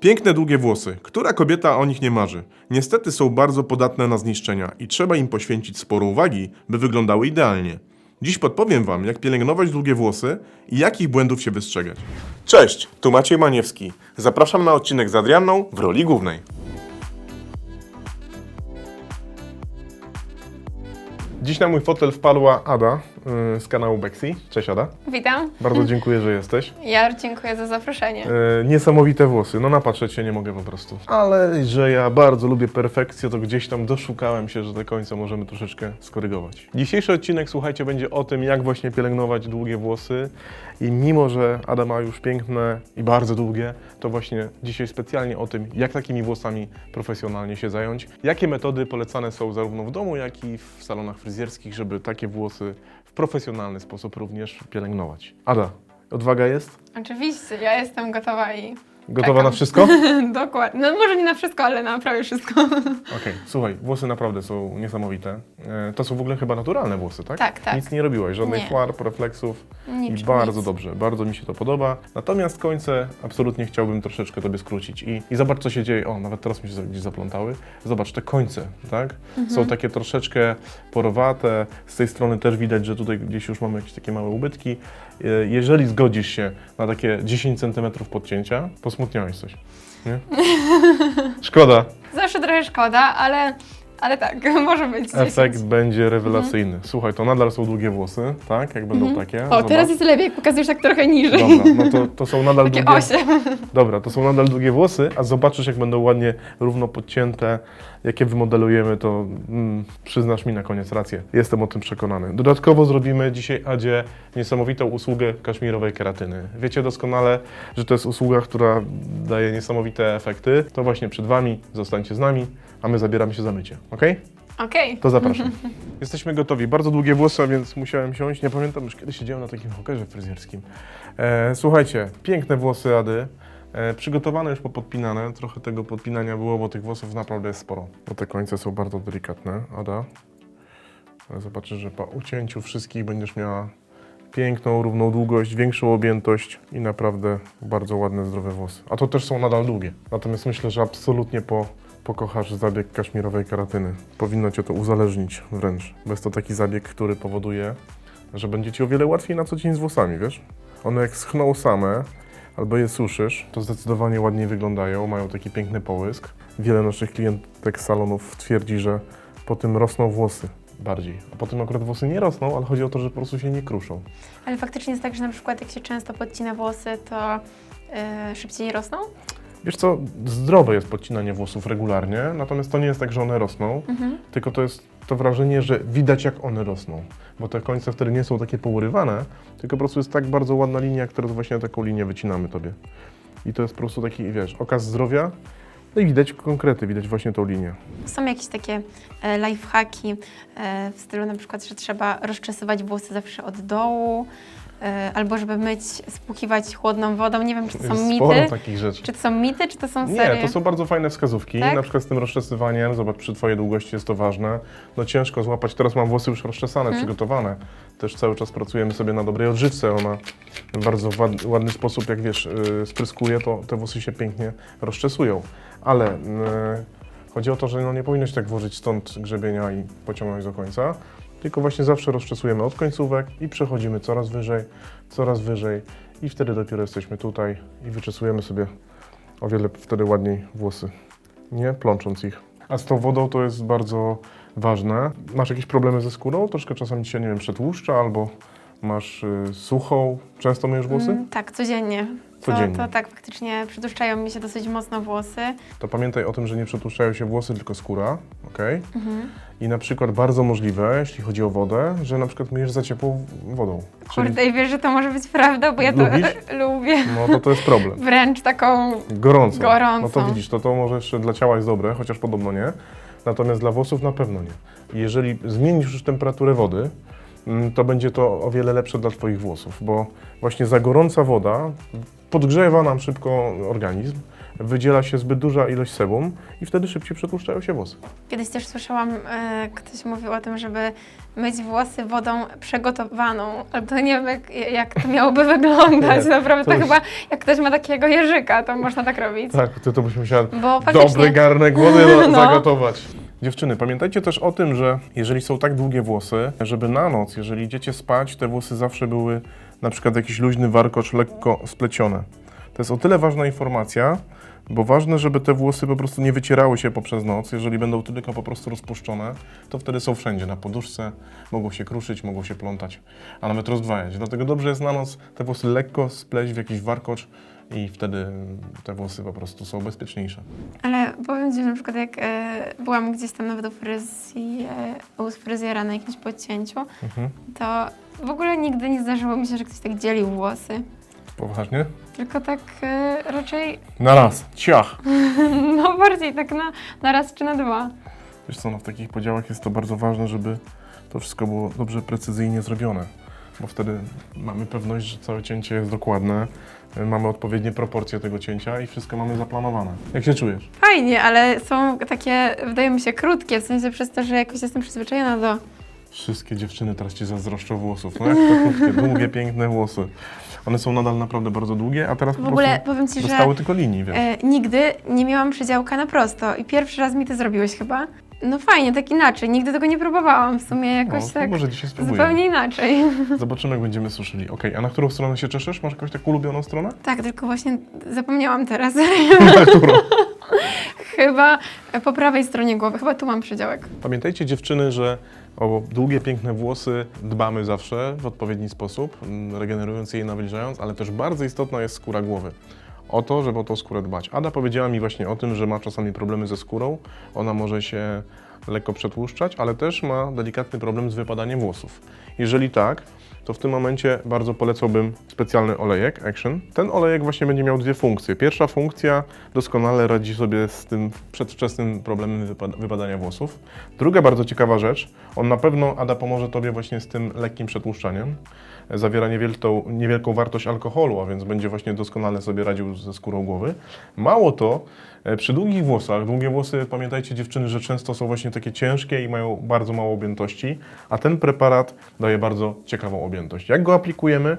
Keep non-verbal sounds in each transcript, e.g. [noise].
Piękne długie włosy. Która kobieta o nich nie marzy? Niestety są bardzo podatne na zniszczenia i trzeba im poświęcić sporo uwagi, by wyglądały idealnie. Dziś podpowiem Wam, jak pielęgnować długie włosy i jakich błędów się wystrzegać. Cześć, tu Maciej Maniewski. Zapraszam na odcinek z Adrianną w roli głównej. Dziś na mój fotel wpadła Ada yy, z kanału Bexi. Cześć Ada. Witam. Bardzo [laughs] dziękuję, że jesteś. Ja dziękuję za zaproszenie. E, niesamowite włosy, no napatrzeć się nie mogę po prostu. Ale że ja bardzo lubię perfekcję, to gdzieś tam doszukałem się, że do końca możemy troszeczkę skorygować. Dzisiejszy odcinek, słuchajcie, będzie o tym, jak właśnie pielęgnować długie włosy. I mimo, że Ada ma już piękne i bardzo długie, to właśnie dzisiaj specjalnie o tym, jak takimi włosami profesjonalnie się zająć. Jakie metody polecane są zarówno w domu, jak i w salonach fryzjerskich, żeby takie włosy w profesjonalny sposób również pielęgnować. Ada, odwaga jest? Oczywiście, ja jestem gotowa i Gotowa Czekam. na wszystko? [laughs] dokładnie. No może nie na wszystko, ale na prawie wszystko. Okej, słuchaj, włosy naprawdę są niesamowite. E, to są w ogóle chyba naturalne włosy, tak? Tak, tak. Nic nie robiłaś, żadnych Nie. farb, refleksów Nic, i bardzo nic. dobrze, bardzo mi się to podoba. Natomiast końce absolutnie chciałbym troszeczkę tobie skrócić i, i zobacz co się dzieje. O, nawet teraz mi się gdzieś zaplątały. Zobacz, te końce, tak? Mhm. Są takie troszeczkę porowate. Z tej strony też widać, że tutaj gdzieś już mamy jakieś takie małe ubytki. E, Jeżeli zgodzisz się na takie 10 cm podcięcia, posmutniałeś coś, nie? [laughs] Szkoda. Zawsze trochę szkoda, ale, ale tak, [laughs] może być. 10. Efekt będzie rewelacyjny. Słuchaj, to nadal są długie włosy, tak? Jak będą takie. Mhm. O, teraz Zobacz. jest lepiej, jak pokazujesz tak trochę niżej. Dobra, no to, to są nadal Takie długie. osie. [laughs] Dobra, to są nadal długie włosy, a zobaczysz, jak będą ładnie równo podcięte, jakie wymodelujemy, to mm, przyznasz mi na koniec rację. Jestem o tym przekonany. Dodatkowo zrobimy dzisiaj Adzie niesamowitą usługę kaszmirowej keratyny. Wiecie doskonale, że to jest usługa, która daje niesamowite efekty. To właśnie przed Wami, zostańcie z nami, a my zabieramy się za mycie, ok? Okej. To zapraszam. [laughs] Jesteśmy gotowi. Bardzo długie włosy, więc musiałem siąść. Nie pamiętam już kiedy siedziałem na takim hokerze fryzjerskim. E, słuchajcie, piękne włosy Ady. E, przygotowane już popodpinane. Trochę tego podpinania było, bo tych włosów naprawdę jest sporo. Bo te końce są bardzo delikatne, Ada. Ale zobaczysz, że po ucięciu wszystkich będziesz miała piękną, równą długość, większą objętość i naprawdę bardzo ładne, zdrowe włosy. A to też są nadal długie. Natomiast myślę, że absolutnie po, pokochasz zabieg kaszmirowej keratyny. Powinno cię to uzależnić wręcz. Bo jest to taki zabieg, który powoduje, że będzie ci o wiele łatwiej na co dzień z włosami, wiesz? One jak schną same, albo je suszysz, to zdecydowanie ładniej wyglądają, mają taki piękny połysk. Wiele naszych klientek salonów twierdzi, że po tym rosną włosy bardziej. A po tym akurat włosy nie rosną, ale chodzi o to, że po prostu się nie kruszą. Ale faktycznie jest tak, że na przykład jak się często podcina włosy, to yy, szybciej rosną? Wiesz co, zdrowe jest podcinanie włosów regularnie, natomiast to nie jest tak, że one rosną, Mhm. tylko to jest to wrażenie, że widać jak one rosną. Bo te końce wtedy nie są takie pourywane, tylko po prostu jest tak bardzo ładna linia, jak teraz właśnie taką linię wycinamy tobie. I to jest po prostu taki, wiesz, okaz zdrowia, no i widać konkrety, widać właśnie tą linię. Są jakieś takie e, lifehacki e, w stylu na przykład, że trzeba rozczesywać włosy zawsze od dołu, albo żeby myć, spłukiwać chłodną wodą. Nie wiem, czy to są sporo mity. takich rzeczy. Czy to są mity, czy to są Nie, serie? to są bardzo fajne wskazówki. Tak? Na przykład z tym rozczesywaniem, zobacz, przy Twojej długości jest to ważne. No ciężko złapać, teraz mam włosy już rozczesane, Mhm. przygotowane. Też cały czas pracujemy sobie na dobrej odżywce. Ona w bardzo ładny sposób, jak wiesz, yy, spryskuje, to te włosy się pięknie rozczesują. Ale yy, chodzi o to, że no nie powinno się tak włożyć stąd grzebienia i pociągnąć do końca. Tylko właśnie zawsze rozczesujemy od końcówek i przechodzimy coraz wyżej, coraz wyżej i wtedy dopiero jesteśmy tutaj i wyczesujemy sobie o wiele wtedy ładniej włosy, nie plącząc ich. A z tą wodą to jest bardzo ważne. Masz jakieś problemy ze skórą? Troszkę czasami ci się, nie wiem, przetłuszcza albo masz y, suchą. Często myjesz włosy? Mm, tak, codziennie. To, Codziennie. to tak, faktycznie przytłuszczają mi się dosyć mocno włosy. To pamiętaj o tym, że nie przetłuszczają się włosy, tylko skóra, ok? Mhm. I na przykład bardzo możliwe, jeśli chodzi o wodę, że na przykład myjesz za ciepłą wodą. Kurde, i wiesz, że to może być prawda, bo ja to Lubisz? [laughs] lubię. No to to jest problem. Wręcz taką Gorąco. Gorąco. No to widzisz, to, to może jeszcze dla ciała jest dobre, chociaż podobno nie. Natomiast dla włosów na pewno nie. I jeżeli zmienisz już temperaturę wody, to będzie to o wiele lepsze dla Twoich włosów, bo właśnie za gorąca woda podgrzewa nam szybko organizm, wydziela się zbyt duża ilość sebum i wtedy szybciej przetłuszczają się włosy. Kiedyś też słyszałam, e, ktoś mówił o tym, żeby myć włosy wodą przygotowaną, albo nie wiem jak, jak to miałoby [laughs] wyglądać, Nie, naprawdę to to, już- chyba jak ktoś ma takiego jeżyka, to można tak robić. Tak, to byś musiała Bo faktycznie... dobre garnek wody. [laughs] No. zagotować. Dziewczyny, pamiętajcie też o tym, że jeżeli są tak długie włosy, żeby na noc, jeżeli idziecie spać, te włosy zawsze były na przykład jakiś luźny warkocz lekko splecione. To jest o tyle ważna informacja, bo ważne, żeby te włosy po prostu nie wycierały się poprzez noc. Jeżeli będą tylko po prostu rozpuszczone, to wtedy są wszędzie, na poduszce, mogą się kruszyć, mogą się plątać, a nawet rozdwajać. Dlatego dobrze jest na noc te włosy lekko spleść w jakiś warkocz i wtedy te włosy po prostu są bezpieczniejsze. Ale powiem Ci, że na przykład jak e, byłam gdzieś tam nawet u, fryzji, e, u fryzjera na jakimś podcięciu, Mhm. to w ogóle nigdy nie zdarzyło mi się, że ktoś tak dzielił włosy. Poważnie? Tylko tak e, raczej, [laughs] Na raz, ciach. [laughs] no bardziej tak na, na raz czy na dwa. Wiesz co, no w takich podziałach jest to bardzo ważne, żeby to wszystko było dobrze precyzyjnie zrobione, bo wtedy mamy pewność, że całe cięcie jest dokładne, mamy odpowiednie proporcje tego cięcia i wszystko mamy zaplanowane. Jak się czujesz? Fajnie, ale są takie, wydaje mi się, krótkie, w sensie przez to, że jakoś jestem przyzwyczajona do... Wszystkie dziewczyny teraz ci zazdroszczą włosów. No jak to krótkie, długie, [laughs] piękne włosy. One są nadal naprawdę bardzo długie, a teraz W po ogóle prostu powiem Ci, że dostały tylko linii, wiesz. e, nigdy nie miałam przedziałka na prosto i pierwszy raz mi to zrobiłeś chyba. No fajnie, tak inaczej. Nigdy tego nie próbowałam w sumie jakoś O, tak może dzisiaj spróbujemy. zupełnie inaczej. [laughs] Zobaczymy, jak będziemy suszyli. Okej, a na którą stronę się cieszysz? Masz jakąś taką ulubioną stronę? Tak, tylko właśnie zapomniałam teraz. [laughs] Na którą? [laughs] chyba po prawej stronie głowy, chyba tu mam przedziałek. Pamiętajcie dziewczyny, że o długie, piękne włosy dbamy zawsze w odpowiedni sposób, mm, regenerując je i nawilżając, ale też bardzo istotna jest skóra głowy. O to, żeby o tą skórę dbać. Ada powiedziała mi właśnie o tym, że ma czasami problemy ze skórą. Ona może się lekko przetłuszczać, ale też ma delikatny problem z wypadaniem włosów. Jeżeli tak, to w tym momencie bardzo polecałbym specjalny olejek Action. Ten olejek właśnie będzie miał dwie funkcje. Pierwsza funkcja doskonale radzi sobie z tym przedwczesnym problemem wypad- wypadania włosów. Druga bardzo ciekawa rzecz, on na pewno, Ada, pomoże Tobie właśnie z tym lekkim przetłuszczaniem. Zawiera niewielką, niewielką wartość alkoholu, a więc będzie właśnie doskonale sobie radził ze skórą głowy. Mało to, przy długich włosach, długie włosy, pamiętajcie dziewczyny, że często są właśnie takie ciężkie i mają bardzo mało objętości, a ten preparat daje bardzo ciekawą objętość. Jak go aplikujemy?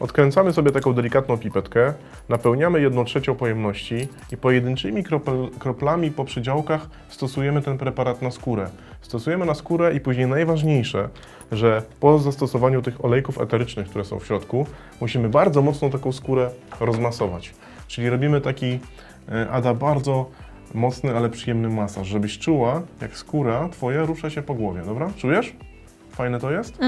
Odkręcamy sobie taką delikatną pipetkę, napełniamy jedną trzecią pojemności i pojedynczymi kroplami po przydziałkach stosujemy ten preparat na skórę. Stosujemy na skórę i później najważniejsze, że po zastosowaniu tych olejków eterycznych, które są w środku, musimy bardzo mocno taką skórę rozmasować. Czyli robimy taki, e, Ada, bardzo mocny, ale przyjemny masaż, żebyś czuła, jak skóra twoja rusza się po głowie, dobra? Czujesz? Fajne to jest?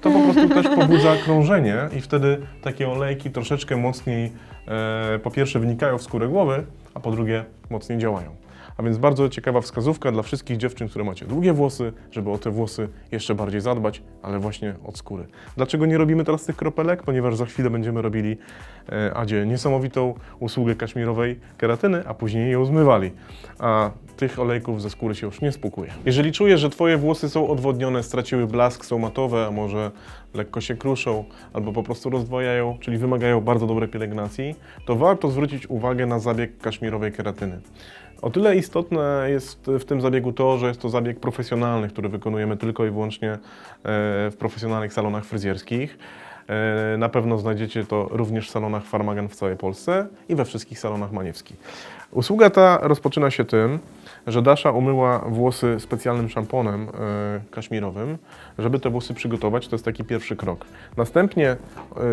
To po prostu też pobudza [laughs] krążenie i wtedy takie olejki troszeczkę mocniej, e, po pierwsze wynikają w skórę głowy, a po drugie mocniej działają. A więc bardzo ciekawa wskazówka dla wszystkich dziewczyn, które macie długie włosy, żeby o te włosy jeszcze bardziej zadbać, ale właśnie od skóry. Dlaczego nie robimy teraz tych kropelek? Ponieważ za chwilę będziemy robili e, Adzie niesamowitą usługę kaszmirowej keratyny, a później ją zmywali. A tych olejków ze skóry się już nie spłukuje. Jeżeli czujesz, że Twoje włosy są odwodnione, straciły blask, są matowe, a może lekko się kruszą, albo po prostu rozdwajają, czyli wymagają bardzo dobrej pielęgnacji, to warto zwrócić uwagę na zabieg kaszmirowej keratyny. O tyle istotne jest w tym zabiegu to, że jest to zabieg profesjonalny, który wykonujemy tylko i wyłącznie e, w profesjonalnych salonach fryzjerskich. E, Na pewno znajdziecie to również w salonach Farmagan w całej Polsce i we wszystkich salonach Maniewski. Usługa ta rozpoczyna się tym, że Dasza umyła włosy specjalnym szamponem e, kaszmirowym, żeby te włosy przygotować. To jest taki pierwszy krok. Następnie e,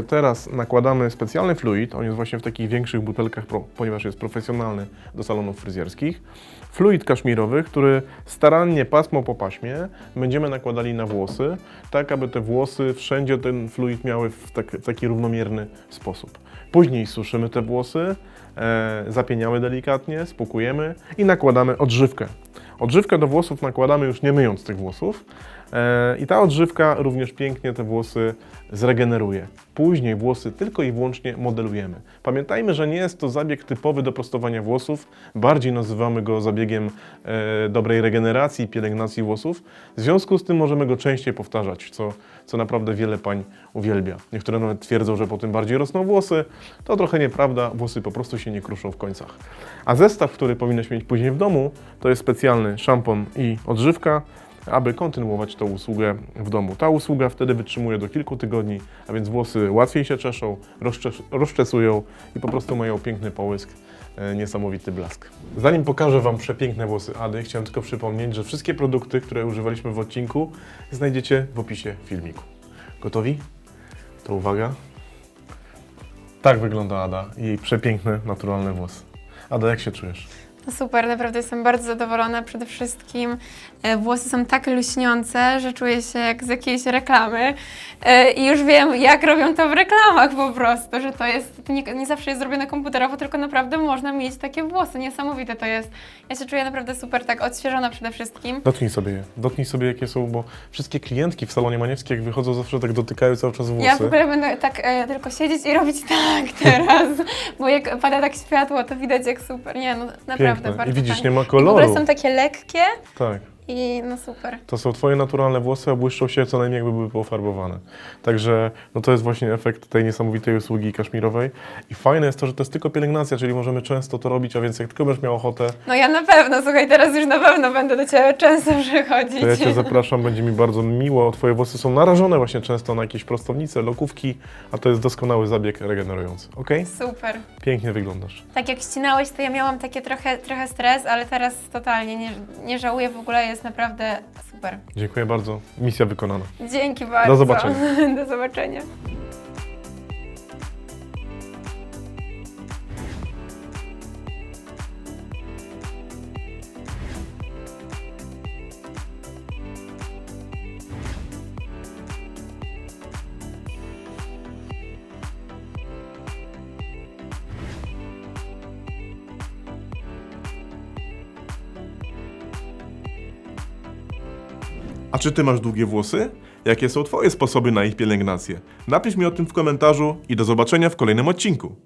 teraz nakładamy specjalny fluid, on jest właśnie w takich większych butelkach, ponieważ jest profesjonalny do salonów fryzjerskich. Fluid kaszmirowy, który starannie pasmo po paśmie będziemy nakładali na włosy, tak aby te włosy wszędzie ten fluid miały w, tak, w taki równomierny sposób. Później suszymy te włosy, zapieniamy delikatnie, spłukujemy i nakładamy odżywkę. Odżywkę do włosów nakładamy już nie myjąc tych włosów, E, I ta odżywka również pięknie te włosy zregeneruje. Później włosy tylko i wyłącznie modelujemy. Pamiętajmy, że nie jest to zabieg typowy do prostowania włosów, bardziej nazywamy go zabiegiem e, dobrej regeneracji i pielęgnacji włosów. W związku z tym możemy go częściej powtarzać, co, co naprawdę wiele pań uwielbia. Niektóre nawet twierdzą, że po tym bardziej rosną włosy. To trochę nieprawda, włosy po prostu się nie kruszą w końcach. A zestaw, który powinieneś mieć później w domu, to jest specjalny szampon i odżywka, aby kontynuować tą usługę w domu. Ta usługa wtedy wytrzymuje do kilku tygodni, a więc włosy łatwiej się czeszą, rozczes- rozczesują i po prostu mają piękny połysk, e, niesamowity blask. Zanim pokażę Wam przepiękne włosy Ady, chciałem tylko przypomnieć, że wszystkie produkty, które używaliśmy w odcinku, znajdziecie w opisie filmiku. Gotowi? To uwaga. Tak wygląda Ada i jej przepiękne, naturalne włosy. Ada, jak się czujesz? Super, naprawdę jestem bardzo zadowolona. Przede wszystkim e, włosy są tak luśniące, że czuję się jak z jakiejś reklamy E, i już wiem, jak robią to w reklamach po prostu, że to jest, nie, nie zawsze jest zrobione komputerowo, tylko naprawdę można mieć takie włosy. Niesamowite to jest. Ja się czuję naprawdę super, tak odświeżona przede wszystkim. Dotknij sobie je. Dotknij sobie, jakie są, bo wszystkie klientki w salonie Maniewskiej, jak wychodzą, zawsze tak dotykają cały czas włosy. Ja w ogóle będę tak e, tylko siedzieć i robić tak [laughs] teraz, bo jak pada tak światło, to widać jak super. Nie, no naprawdę Piękne. bardzo I widzisz, fajnie. nie ma I w ogóle koloru. są takie lekkie Tak. I no super. To są twoje naturalne włosy, a błyszczą się co najmniej jakby były pofarbowane. Także no to jest właśnie efekt tej niesamowitej usługi kaszmirowej. I fajne jest to, że to jest tylko pielęgnacja, czyli możemy często to robić, a więc jak tylko będziesz miał ochotę, No ja na pewno, słuchaj, teraz już na pewno będę do Ciebie często [laughs] przychodzić. to ja Cię zapraszam, będzie mi bardzo miło. Twoje włosy są narażone właśnie często na jakieś prostownice, lokówki, a to jest doskonały zabieg regenerujący. Ok? Super. Pięknie wyglądasz. Tak jak ścinałeś, to ja miałam takie trochę, trochę stres, ale teraz totalnie nie, nie żałuję, w ogóle jest naprawdę super. Dziękuję bardzo. Misja wykonana. Dzięki bardzo. zobaczenia. [laughs] do zobaczenia. Czy ty masz długie włosy? Jakie są twoje sposoby na ich pielęgnację? Napisz mi o tym w komentarzu i do zobaczenia w kolejnym odcinku.